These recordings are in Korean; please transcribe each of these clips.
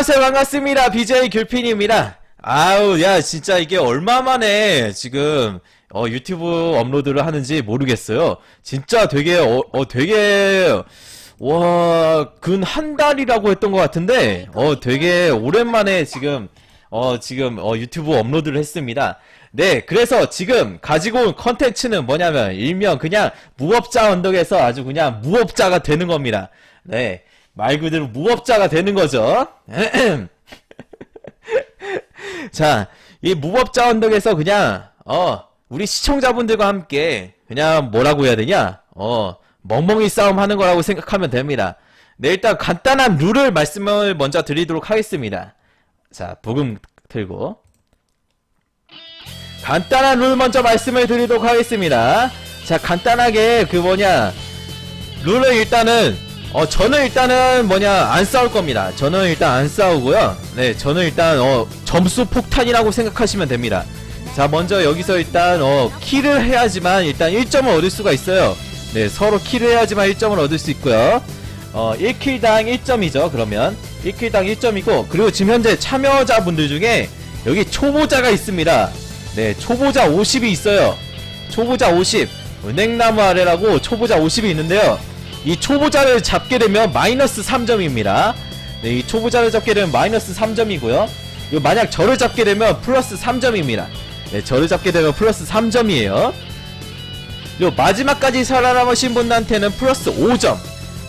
안녕하세요. 반갑습니다. BJ 귤핀입니다. 아우 야 진짜 이게 얼마 만에 지금 어 유튜브 업로드를 하는지 모르겠어요. 진짜 되게 어, 어 되게 와 근 한 달이라고 했던 것 같은데 어 되게 오랜만에 지금 어 지금 어 유튜브 업로드를 했습니다. 네 그래서 지금 가지고 온 컨텐츠는 뭐냐면 일명 그냥 무업자 언덕에서 아주 그냥 무업자가 되는 겁니다. 네 말 그대로 무법자가 되는 거죠. 자, 이 무법자 언덕에서 그냥, 어, 우리 시청자분들과 함께, 그냥 뭐라고 해야 되냐? 어, 멍멍이 싸움 하는 거라고 생각하면 됩니다. 네, 일단 간단한 룰을 말씀을 먼저 드리도록 하겠습니다. 자, 부금 틀고. 간단한 룰 먼저 말씀을 드리도록 하겠습니다. 자, 간단하게 그 뭐냐, 룰을 일단은 어 저는 일단은 뭐냐 안 싸울 겁니다. 저는 일단 안 싸우고요. 네, 저는 일단 어 점수 폭탄이라고 생각하시면 됩니다. 자, 먼저 여기서 일단 어 킬을 해야지만 일단 1점을 얻을 수가 있어요. 네, 서로 킬을 해야지만 1점을 얻을 수 있고요. 어 1킬당 1점이죠. 그러면 1킬당 1점이고 그리고 지금 현재 참여자분들 중에 여기 초보자가 있습니다. 네, 초보자 50이 있어요. 초보자 50 은행나무 아래라고 초보자 50이 있는데요. 이 초보자를 잡게 되면 마이너스 3점입니다. 네, 이 초보자를 잡게 되면 마이너스 3점이고요. 이거 만약 저를 잡게 되면 플러스 3점입니다. 네, 저를 잡게 되면 플러스 3점이에요. 요 마지막까지 살아남으신 분한테는 플러스 5점.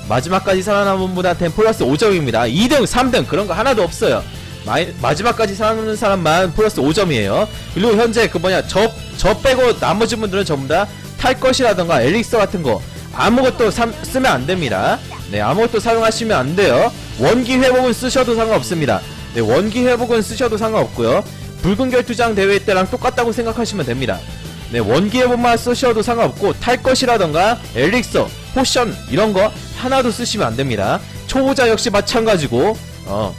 마지막까지 살아남은 분한테는 플러스 5점입니다. 2등, 3등 그런 거 하나도 없어요. 마이, 마지막까지 살아남는 사람만 플러스 5점이에요. 그리고 현재 그 뭐냐 저, 저 빼고 나머지 분들은 전부 다 탈 것이라던가 엘릭서 같은 거 아무것도 삼, 쓰면 안 됩니다. 네, 아무것도 사용하시면 안 돼요. 원기 회복은 쓰셔도 상관없습니다. 네, 원기 회복은 쓰셔도 상관없고요. 붉은 결투장 대회 때랑 똑같다고 생각하시면 됩니다. 네, 원기 회복만 쓰셔도 상관없고 탈 것이라던가 엘릭서, 포션 이런 거 하나도 쓰시면 안 됩니다. 초보자 역시 마찬가지고 어.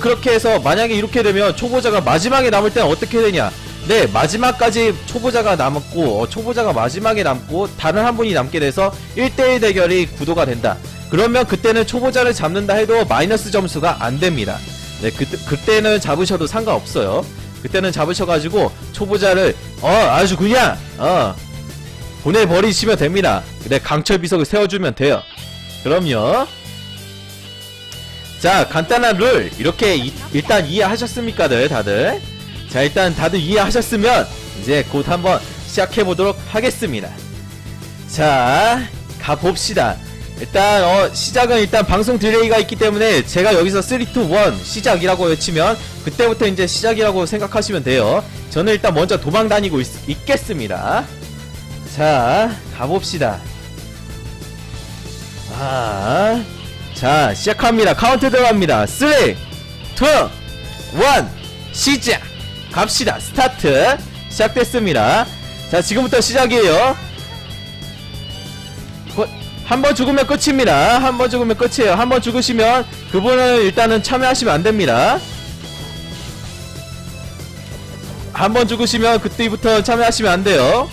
그렇게 해서 만약에 이렇게 되면 초보자가 마지막에 남을 때는 어떻게 되냐? 네, 마지막까지 초보자가 남았고, 어, 초보자가 마지막에 남고, 다른 한 분이 남게 돼서 1대1 대결이 구도가 된다. 그러면 그때는 초보자를 잡는다 해도 마이너스 점수가 안 됩니다. 네, 그, 그때는 잡으셔도 상관없어요. 그때는 잡으셔가지고, 초보자를, 어, 아주 그냥, 어, 보내버리시면 됩니다. 네, 강철 비석을 세워주면 돼요. 그럼요. 자, 간단한 룰, 이렇게 이- 일단 이해하셨습니까들, 다들? 자 일단 다들 이해하셨으면 이제 곧 한번 시작해 보도록 하겠습니다. 자 가봅시다. 일단 어 시작은 일단 방송 딜레이가 있기 때문에 제가 여기서 3, 2, 1 시작이라고 외치면 그때부터 이제 시작이라고 생각하시면 돼요. 저는 일단 먼저 도망 다니고 있, 겠습니다 자 가봅시다. 아, 자 시작합니다. 카운트 들어갑니다. 3, 2, 1 시작! 갑시다. 스타트. 시작됐습니다. 자, 지금부터 시작이에요. 한 번 죽으면 끝입니다. 한 번 죽으면 끝이에요. 한 번 죽으시면 그분은 일단은 참여하시면 안 됩니다. 한 번 죽으시면 그때부터 참여하시면 안 돼요.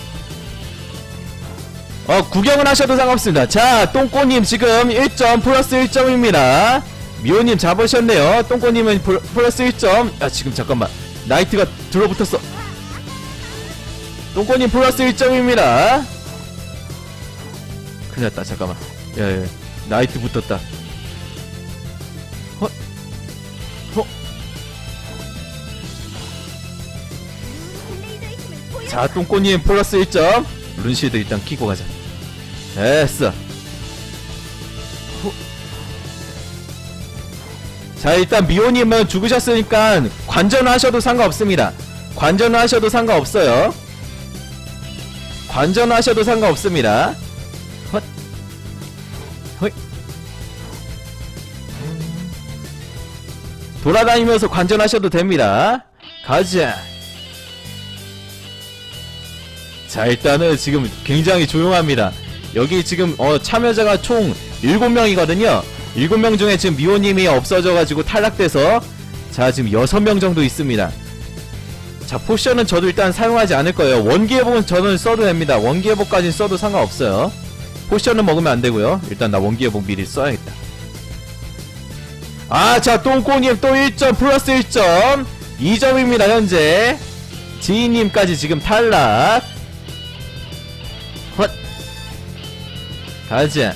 어, 구경을 하셔도 상관없습니다. 자, 똥꼬님 지금 1점 플러스 1점입니다. 미호님 잡으셨네요. 똥꼬님은 플- 플러스 1점. 야, 지금 잠깐만. 나이트가 들어붙었어. 똥꼬님 플러스 1점입니다. 큰일 났다. 잠깐만. 야, 야, 나이트 붙었다. 어? 어? 자, 똥꼬님 플러스 1점. 룬시드 일단 키고 가자. 됐어. 자, 일단 미호님은 죽으셨으니까 관전을 하셔도 상관없습니다. 관전을 하셔도 상관없어요. 관전을 하셔도 상관없습니다. 헛. 헛. 돌아다니면서 관전하셔도 됩니다. 가자. 자 일단은 지금 굉장히 조용합니다 여기 지금 어 참여자가 총 7명이거든요 7명 중에 지금 미호님이 없어져가지고 탈락돼서 자 지금 6명 정도 있습니다 자 포션은 저도 일단 사용하지 않을 거예요 원기 회복은 저는 써도 됩니다 원기 회복까지는 써도 상관없어요 포션은 먹으면 안 되고요 일단 나 원기 회복 미리 써야겠다 아, 자, 똥꼬님 또 1점, 플러스 1점. 2점입니다, 현재. 지인님까지 지금 탈락. 헛. 가자.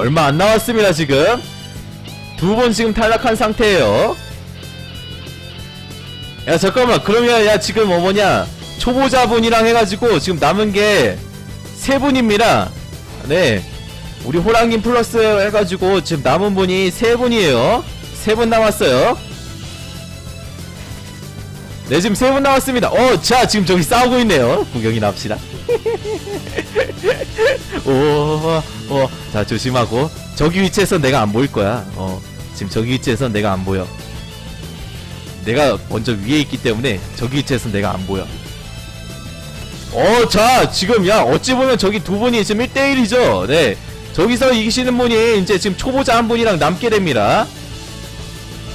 얼마 안 남았습니다, 지금. 두 번 지금 탈락한 상태예요. 야, 잠깐만. 그러면, 야, 지금 뭐 뭐냐. 초보자분이랑 해가지고 지금 남은 게 세 분입니다. 네. 우리 호랑님 플러스 해가지고 지금 남은 분이 세 분이에요. 세 분 남았어요. 네, 지금 세 분 남았습니다. 어, 자, 지금 저기 싸우고 있네요. 구경이나 합시다. 오, 어, 자, 조심하고. 저기 위치에서 내가 안 보일 거야. 어, 지금 저기 위치에서 내가 안 보여. 내가 먼저 위에 있기 때문에 저기 위치에서 내가 안 보여. 어, 자, 지금, 야, 어찌 보면 저기 두 분이 지금 1대1이죠. 네. 저기서 이기시는 분이 이제 지금 초보자 한 분이랑 남게 됩니다.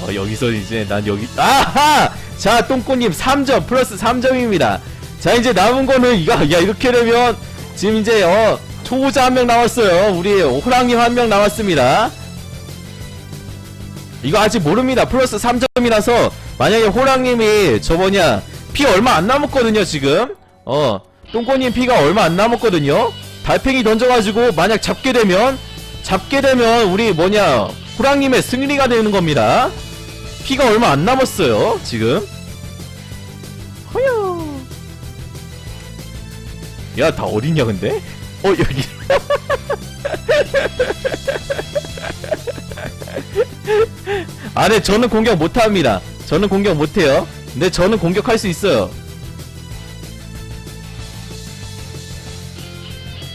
어, 여기서 이제 난 여기, 아하! 자, 똥꼬님 3점, 플러스 3점입니다. 자, 이제 남은 거는, 이거, 야, 이렇게 되면, 지금 이제, 어, 초보자 한 명 남았어요. 우리 호랑님 한 명 남았습니다. 이거 아직 모릅니다. 플러스 3점이라서, 만약에 호랑님이, 저 뭐냐, 피 얼마 안 남았거든요, 지금. 어, 똥꼬님 피가 얼마 안 남았거든요. 달팽이 던져가지고 만약 잡게 되면 잡게 되면 우리 뭐냐 호랑님의 승리가 되는 겁니다. 피가 얼마 안 남았어요, 지금. 허여. 야, 다 어딨냐 근데? 어 여기. 아, 네, 저는 공격 못합니다. 저는 공격 못해요. 근데 저는 공격할 수 있어요.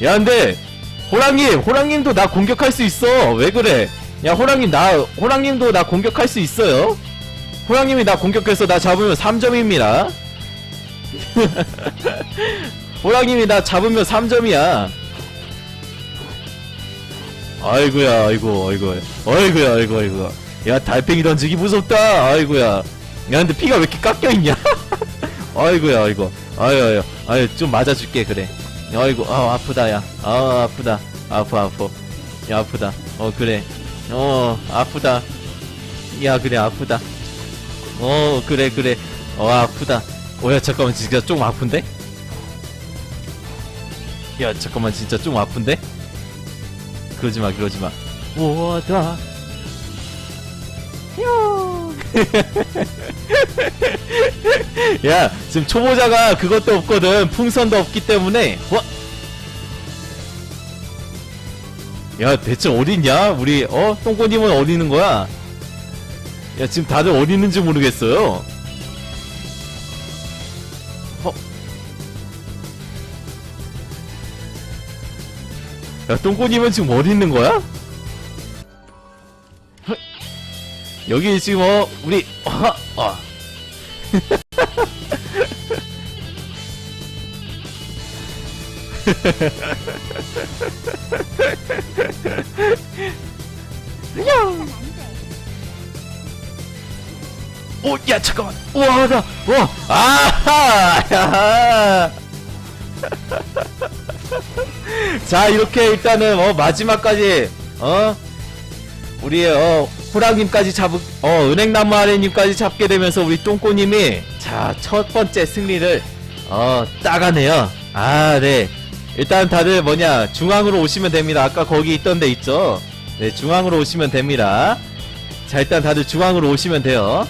야 근데 호랑님 호랑님도 나 공격할 수 있어 왜 그래 야 호랑님 나 호랑님도 나 공격할 수 있어요 호랑님이 나 공격해서 나 잡으면 3점입니다 호랑님이 나 잡으면 3점이야 아이고야 아이고 아이고. 아이고야 아이고 아이고 야. 달팽이 던지기 무섭다. 아이고야. 야 근데 피가 왜 이렇게 깎여있냐? 아이고야 아이고. 아유 아유. 아유 좀 맞아줄게 그래. 아이고 아 아프다 야아 아프다. 아파 아파. 야 아프다. 어 그래. 어 아프다. 야 그래 아프다. 어 그래 그래. 어 아프다. 어야 잠깐만. 진짜 좀 아픈데? 야 잠깐만. 진짜 좀 아픈데 그러지 마 그러지마. 오다? 야! 지금 초보자가 그것도 없거든. 풍선도 없기 때문에. 와. 야 대체 어디 있냐? 우리 어? 똥꼬님은 어디 있는 거야? 야 지금 다들 어디 있는지 모르겠어요 야 똥꼬님은 지금 어디 있는 거야 헐. 여기 지금 어 우리 어, 어. 오, 야, 잠깐만. 우와, 나, 와, 아하, 야. 자, 이렇게 일단은, 어, 마지막까지, 어, 우리, 어, 호랑님까지 잡, 어, 은행나무 아래님까지 잡게 되면서 우리 똥꼬님이, 자, 첫 번째 승리를, 어, 따가네요. 아, 네. 일단 다들 뭐냐, 중앙으로 오시면 됩니다. 아까 거기 있던 데 있죠? 네, 중앙으로 오시면 됩니다. 자, 일단 다들 중앙으로 오시면 돼요.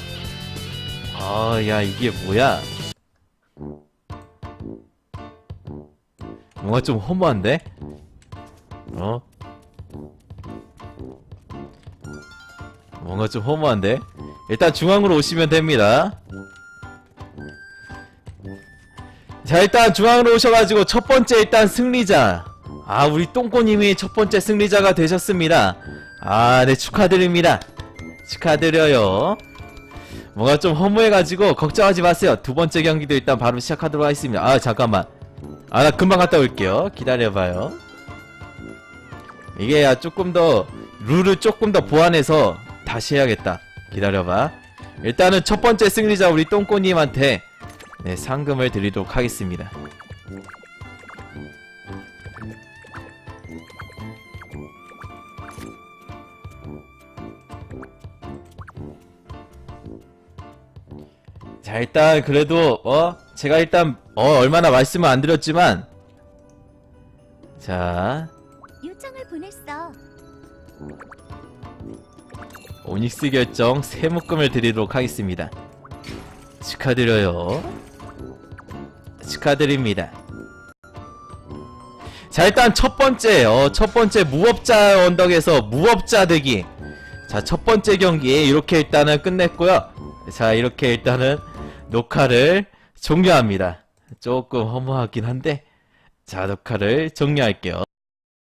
아, 야, 이게 뭐야? 뭔가 좀 허무한데? 어? 뭔가 좀 허무한데? 일단 중앙으로 오시면 됩니다. 자, 일단 중앙으로 오셔가지고 첫 번째 일단 승리자. 아, 우리 똥꼬님이 첫 번째 승리자가 되셨습니다. 아, 네, 축하드립니다. 축하드려요. 뭔가 좀 허무해가지고 걱정하지 마세요. 두 번째 경기도 일단 바로 시작하도록 하겠습니다. 아 잠깐만. 아 나 금방 갔다 올게요. 기다려봐요. 이게 야 조금 더 룰을 조금 더 보완해서 다시 해야겠다. 기다려봐. 일단은 첫 번째 승리자 우리 똥꼬님한테 네 상금을 드리도록 하겠습니다. 자, 일단 그래도 어 제가 일단 어 얼마나 말씀을 안 드렸지만 자, 요청을 보냈어. 오닉스 결정 세 묶음을 드리도록 하겠습니다. 축하드려요. 축하드립니다. 자, 일단 첫 번째, 어, 첫 번째 무법자 언덕에서 무법자 대기. 자, 첫 번째 경기 이렇게 일단은 끝냈고요. 자, 이렇게 일단은 녹화를 종료합니다. 조금 허무하긴 한데, 자, 녹화를 종료할게요.